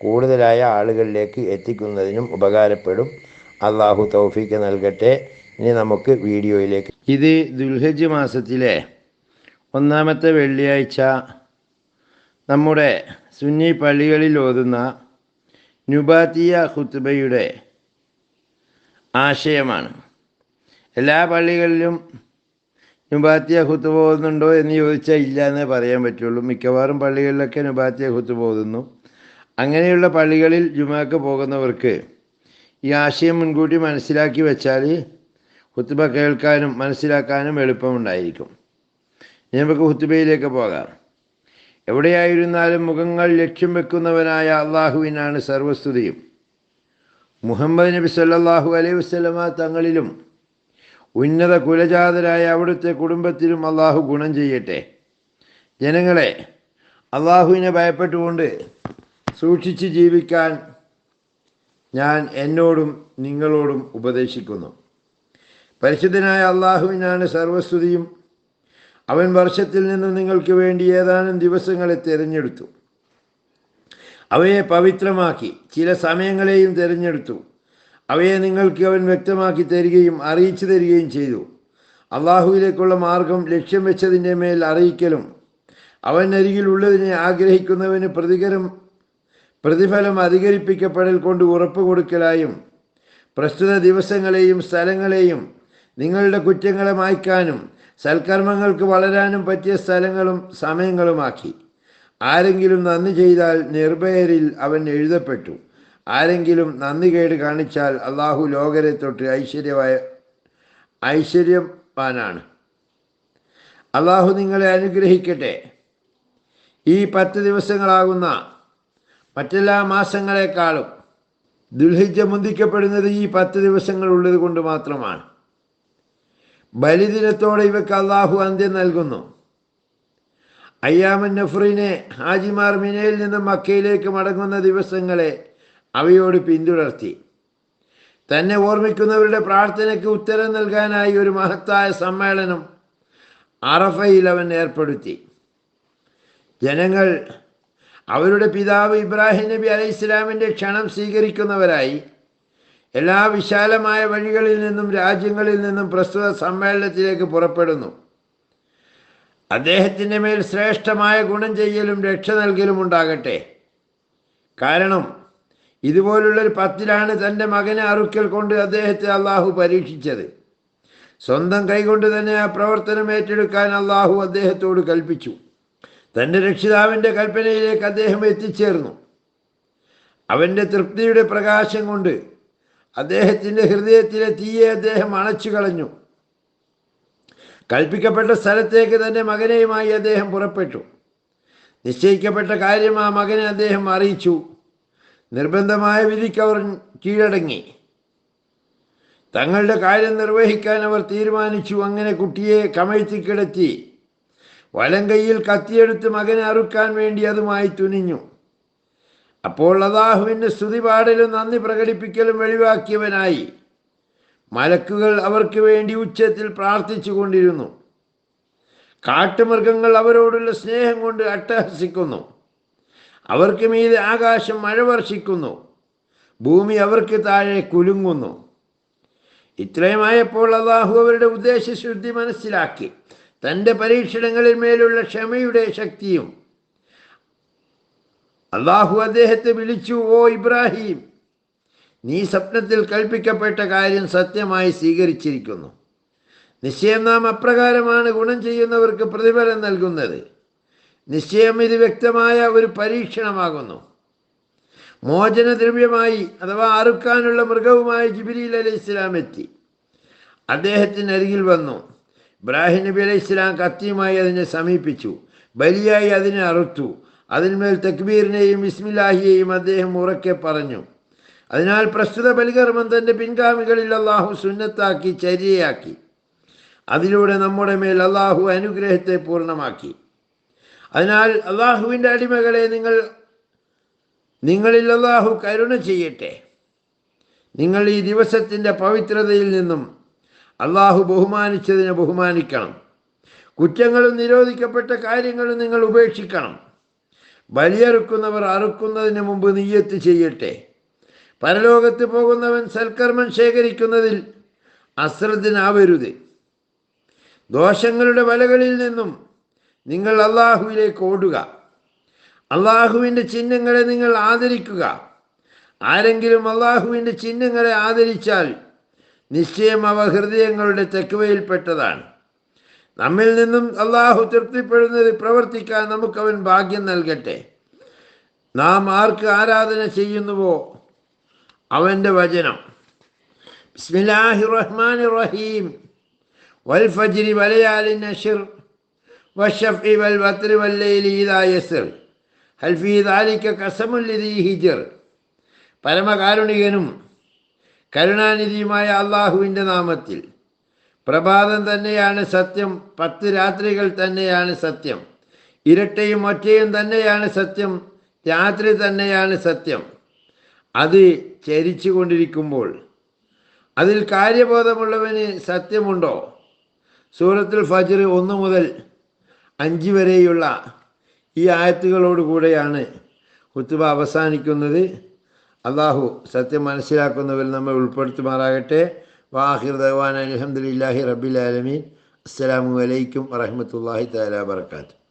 കൂടുതലായ ആളുകളിലേക്ക് എത്തിക്കുന്നതിനും ഉപകാരപ്പെടും. അള്ളാഹു തൗഫീക്ക് നൽകട്ടെ. ഇനി നമുക്ക് വീഡിയോയിലേക്ക്. ഇത് ദുൽഹജ് മാസത്തിലെ ഒന്നാമത്തെ വെള്ളിയാഴ്ച നമ്മുടെ സുന്നി പള്ളികളിൽ ഓതുന്ന നുബാത്തിയ ഖുത്ബയുടെ ആശയമാണ്. എല്ലാ പള്ളികളിലും നുബാത്തിയ ഖുത്ബ ഓതുന്നുണ്ടോ എന്ന് ചോദിച്ചാൽ ഇല്ല എന്നേ പറയാൻ പറ്റുള്ളൂ. മിക്കവാറും പള്ളികളിലൊക്കെ നുബാത്തിയ ഖുത്ബ ഓതുന്നു. അങ്ങനെയുള്ള പള്ളികളിൽ ജുമാക്ക് പോകുന്നവർക്ക് ഈ ആശയം മുൻകൂട്ടി മനസ്സിലാക്കി വെച്ചാൽ ഹുത്തുബ കേൾക്കാനും മനസ്സിലാക്കാനും എളുപ്പമുണ്ടായിരിക്കും. നമുക്ക് ഹുത്തുബയിലേക്ക് പോകാം. എവിടെയായിരുന്നാലും മുഖങ്ങൾ ലക്ഷ്യം വെക്കുന്നവനായ അള്ളാഹുവിനാണ് സർവസ്തുതിയും. മുഹമ്മദ് നബി സല്ലാഹു അലൈഹി വസ്ലമ തങ്ങളിലും ഉന്നത കുലജാതരായ അവിടുത്തെ കുടുംബത്തിലും അള്ളാഹു ഗുണം ചെയ്യട്ടെ. ജനങ്ങളെ അള്ളാഹുവിനെ ഭയപ്പെട്ടുകൊണ്ട് സൂക്ഷിച്ച് ജീവിക്കാൻ ഞാൻ എന്നോടും നിങ്ങളോടും ഉപദേശിക്കുന്നു. പരിശുദ്ധനായ അള്ളാഹുവിനാണ് സർവസ്തുതിയും. അവൻ വർഷത്തിൽ നിന്നും നിങ്ങൾക്ക് വേണ്ടി ഏതാനും ദിവസങ്ങളെ തിരഞ്ഞെടുത്തു. അവയെ പവിത്രമാക്കി ചില സമയങ്ങളെയും തിരഞ്ഞെടുത്തു. അവയെ നിങ്ങൾക്ക് അവൻ വ്യക്തമാക്കി തരികയും അറിയിച്ചു തരികയും ചെയ്തു. അള്ളാഹുവിലേക്കുള്ള മാർഗം ലക്ഷ്യം വെച്ചതിന്റെ മേൽ അറിയിക്കലും അവൻ അരികിലുള്ളതിനെ ആഗ്രഹിക്കുന്നവന് പ്രതികരം പ്രതിഫലം അധികരിപ്പിക്കപ്പെടൽ കൊണ്ട് ഉറപ്പ് കൊടുക്കലായും പ്രസ്തുത ദിവസങ്ങളെയും സ്ഥലങ്ങളെയും നിങ്ങളുടെ കുറ്റങ്ങളെ മായ്ക്കാനും സൽക്കർമ്മങ്ങൾക്ക് വളരാനും പറ്റിയ സ്ഥലങ്ങളും സമയങ്ങളുമാക്കി. ആരെങ്കിലും നന്ദി ചെയ്താൽ നിർഭയരിൽ അവൻ എഴുതപ്പെട്ടു. ആരെങ്കിലും നന്ദി കേട് കാണിച്ചാൽ അള്ളാഹു ലോകരെ തൊട്ട് ഐശ്വര്യമായ ഐശ്വര്യവാനാണ്. അള്ളാഹു നിങ്ങളെ അനുഗ്രഹിക്കട്ടെ. ഈ പത്ത് ദിവസങ്ങളാകുന്ന മറ്റെല്ലാ മാസങ്ങളെക്കാളും ദുൽഹിജ മുന്തിക്കപ്പെടുന്നത് ഈ പത്ത് ദിവസങ്ങൾ ഉള്ളത് കൊണ്ട് മാത്രമാണ്. ബലിദിനത്തോടെ ഇവക്ക് അള്ളാഹു അന്ത്യം നൽകുന്നു. അയ്യാമൻ നഫ്രീനെ ഹാജിമാർ മിനയിൽ നിന്ന് മക്കയിലേക്ക് മടങ്ങുന്ന ദിവസങ്ങളെ അവയോട് പിന്തുടർത്തി. തന്നെ ഓർമ്മിക്കുന്നവരുടെ പ്രാർത്ഥനയ്ക്ക് ഉത്തരം നൽകാനായി ഒരു മഹത്തായ സമ്മേളനം അറഫയിൽ അവൻ ഏർപ്പെടുത്തി. ജനങ്ങൾ അവരുടെ പിതാവ് ഇബ്രാഹിം നബി അലൈഹി ഇസ്ലാമിന്റെ ക്ഷണം സ്വീകരിക്കുന്നവരായി എല്ലാ വിശാലമായ വഴികളിൽ നിന്നും രാജ്യങ്ങളിൽ നിന്നും പ്രസ്തുത സമ്മേളനത്തിലേക്ക് പുറപ്പെടുന്നു. അദ്ദേഹത്തിന്റെ മേൽ ശ്രേഷ്ഠമായ ഗുണം ചെയ്യലും രക്ഷ നൽകലും ഉണ്ടാകട്ടെ. കാരണം ഇതുപോലുള്ളൊരു പത്തിലാണ് തന്റെ മകനെ അറുക്കൽ കൊണ്ട് അദ്ദേഹത്തെ അള്ളാഹു പരീക്ഷിച്ചത്. സ്വന്തം കൈകൊണ്ട് തന്നെ ആ പ്രവർത്തനം ഏറ്റെടുക്കാൻ അള്ളാഹു അദ്ദേഹത്തോട് കൽപ്പിച്ചു. തന്റെ രക്ഷിതാവിന്റെ കൽപ്പനയിലേക്ക് അദ്ദേഹം എത്തിച്ചേർന്നു. അവന്റെ തൃപ്തിയുടെ പ്രകാശം കൊണ്ട് അദ്ദേഹത്തിന്റെ ഹൃദയത്തിലെ തീയെ അദ്ദേഹം അണച്ചു കളഞ്ഞു. കൽപ്പിക്കപ്പെട്ട സ്ഥലത്തേക്ക് തന്റെ മകനെയുമായി അദ്ദേഹം പുറപ്പെട്ടു. നിശ്ചയിക്കപ്പെട്ട കാര്യം ആ മകനെ അദ്ദേഹം അറിയിച്ചു. നിർബന്ധമായ വിധിക്ക് അവർ കീഴടങ്ങി. തങ്ങളുടെ കാര്യം നിർവഹിക്കാൻ അവർ തീരുമാനിച്ചു. അങ്ങനെ കുട്ടിയെ കമഴ്ത്തി കിടത്തി വലം കൈയിൽ കത്തിയെടുത്ത് മകനെ അറുക്കാൻ വേണ്ടി അതുമായി തുനിഞ്ഞു. അപ്പോൾ അള്ളാഹുവിന്റെ സ്തുതി പാടലും നന്ദി പ്രകടിപ്പിക്കലും വെളിവാക്കിയവനായി. മലക്കുകൾ അവർക്ക് വേണ്ടി ഉച്ചത്തിൽ പ്രാർത്ഥിച്ചു കൊണ്ടിരുന്നു. കാട്ടുമൃഗങ്ങൾ അവരോടുള്ള സ്നേഹം കൊണ്ട് അട്ടഹസിക്കുന്നു. അവർക്ക് മീതെ ആകാശം മഴ വർഷിക്കുന്നു. ഭൂമി അവർക്ക് താഴെ കുലുങ്ങുന്നു. ഇത്രയുമായപ്പോൾ അള്ളാഹു അവരുടെ ഉദ്ദേശശുദ്ധി മനസ്സിലാക്കി. തന്റെ പരീക്ഷണങ്ങളിൽ മേലുള്ള ക്ഷമയുടെ ശക്തിയും അള്ളാഹു അദ്ദേഹത്തെ വിളിച്ചു ഓ ഇബ്രാഹിം നീ സ്വപ്നത്തിൽ കൽപ്പിക്കപ്പെട്ട കാര്യം സത്യമായി സ്വീകരിച്ചിരിക്കുന്നു. നിശ്ചയം നാം അപ്രകാരമാണ് ഗുണം ചെയ്യുന്നവർക്ക് പ്രതിഫലം നൽകുന്നത്. നിശ്ചയം ഇത് വ്യക്തമായ ഒരു പരീക്ഷണമാകുന്നു. മോചനദ്രവ്യമായി അഥവാ അറുക്കാനുള്ള മൃഗവുമായി ജിബിരിയിൽ അലൈഹി ഇസ്ലാം എത്തി. അദ്ദേഹത്തിന് അരികിൽ വന്നു. ഇബ്രാഹിം നബി അലൈഹി ഇസ്ലാം കത്തിയുമായി അതിനെ സമീപിച്ചു. ബലിയായി അതിനെ അറുത്തു. അതിന്മേൽ തക്ബീറിനെയും ഇസ്മില്ലാഹിയെയും അദ്ദേഹം ഉറക്കെ പറഞ്ഞു. അതിനാൽ പ്രസ്തുത ബലികർമ്മം തന്റെ പിൻഗാമികളിൽ അള്ളാഹു സുന്നത്താക്കി ചര്യയാക്കി. അതിലൂടെ നമ്മുടെ മേൽ അള്ളാഹു അനുഗ്രഹത്തെ പൂർണമാക്കി. അതിനാൽ അള്ളാഹുവിന്റെ അടിമകളെ നിങ്ങൾ നിങ്ങളിൽ അള്ളാഹു കരുണ ചെയ്യട്ടെ. നിങ്ങൾ ഈ ദിവസത്തിന്റെ പവിത്രതയിൽ നിന്നും അള്ളാഹു ബഹുമാനിച്ചതിനെ ബഹുമാനിക്കണം. കുറ്റങ്ങളും നിരോധിക്കപ്പെട്ട കാര്യങ്ങളും നിങ്ങൾ ഉപേക്ഷിക്കണം. ബലിയറുക്കുന്നവർ അറുക്കുന്നതിന് മുമ്പ് നീയത്ത് ചെയ്യട്ടെ. പരലോകത്ത് പോകുന്നവൻ സൽക്കർമ്മം ശേഖരിക്കുന്നതിൽ അശ്രദ്ധനാവരുത്. ദോഷങ്ങളുടെ വലകളിൽ നിന്നും നിങ്ങൾ അള്ളാഹുവിലേക്ക് ഓടുക. അള്ളാഹുവിന്റെ ചിഹ്നങ്ങളെ നിങ്ങൾ ആദരിക്കുക. ആരെങ്കിലും അള്ളാഹുവിന്റെ ചിഹ്നങ്ങളെ ആദരിച്ചാൽ നിശ്ചയം അവ ഹൃദയങ്ങളുടെ തെക്കുവയിൽപ്പെട്ടതാണ് നമ്മിൽ നിന്നും അള്ളാഹു തൃപ്തിപ്പെടുന്നത് പ്രവർത്തിക്കാൻ നമുക്കവൻ ഭാഗ്യം നൽകട്ടെ. നാം ആർക്ക് ആരാധന ചെയ്യുന്നുവോ അവന്റെ വചനം. ബിസ്മില്ലാഹി റഹ്മാൻ റഹീം വൽ ഫജ്രി വലയാലി നഷിർ വഷഫി വൽ വത്രി വല്ലയിലി ഇതാ യസിർ. ഹൽഫി ദാലിക്ക കസമുല്ലിദി ഹിജർ. പരമകാരുണികനും കരുണാനിധിയുമായ അള്ളാഹുവിന്റെ നാമത്തിൽ. പ്രഭാതം തന്നെയാണ് സത്യം പത്ത് രാത്രികൾ തന്നെയാണ് സത്യം ഇരട്ടയും ഒറ്റയും തന്നെയാണ് സത്യം രാത്രി തന്നെയാണ് സത്യം. അത് ചരിച്ചു കൊണ്ടിരിക്കുമ്പോൾ അതിൽ കാര്യബോധമുള്ളവന് സത്യമുണ്ടോ? സൂറത്തുൽ ഫജർ ഒന്ന് മുതൽ അഞ്ച് വരെയുള്ള ഈ ആയത്തുകളോടുകൂടെയാണ് കുത്തുബ അവസാനിക്കുന്നത്. അള്ളാഹു സത്യം മനസ്സിലാക്കുന്നവരിൽ നമ്മെ ഉൾപ്പെടുത്തുമാറാകട്ടെ. വാഹിർ ദവാൻ അലഹമുല്ലാഹി റബ്ബിൽ ആലമീൻ. അസ്സലാമു അലൈക്കും വറഹമത്തല്ലാഹി തആല വബറകാതുഹു.